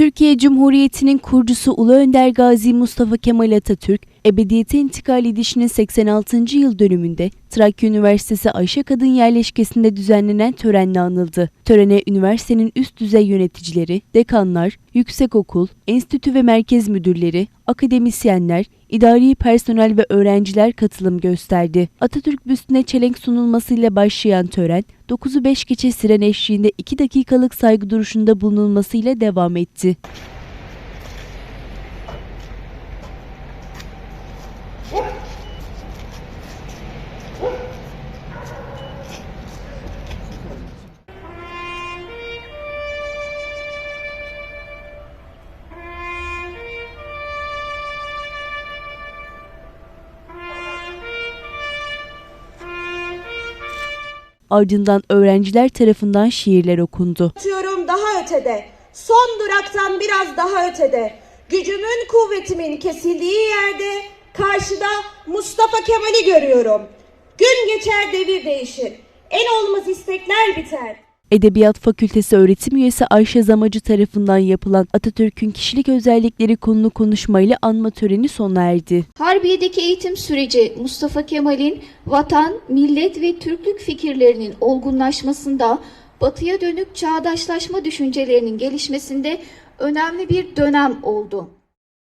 Türkiye Cumhuriyeti'nin kurucusu Ulu Önder Gazi Mustafa Kemal Atatürk, ebediyete intikal edişinin 86. yıl dönümünde Trakya Üniversitesi Ayşe Kadın Yerleşkesi'nde düzenlenen törenle anıldı. Törene üniversitenin üst düzey yöneticileri, dekanlar, yüksekokul, enstitü ve merkez müdürleri, akademisyenler, idari personel ve öğrenciler katılım gösterdi. Atatürk büstüne çelenk sunulmasıyla başlayan tören, 9'u 5 geçe siren eşliğinde 2 dakikalık saygı duruşunda bulunulmasıyla devam etti. Ardından öğrenciler tarafından şiirler okundu. Atıyorum daha ötede. Son duraktan biraz daha ötede. Gücümün kuvvetimin kesildiği yerde karşıda Mustafa Kemal'i görüyorum. Gün geçer devir değişir. En olmaz istekler biter. Edebiyat Fakültesi öğretim üyesi Ayşe Zamacı tarafından yapılan Atatürk'ün kişilik özellikleri konulu konuşmayla anma töreni sona erdi. Harbiye'deki eğitim süreci Mustafa Kemal'in vatan, millet ve Türklük fikirlerinin olgunlaşmasında, batıya dönük çağdaşlaşma düşüncelerinin gelişmesinde önemli bir dönem oldu.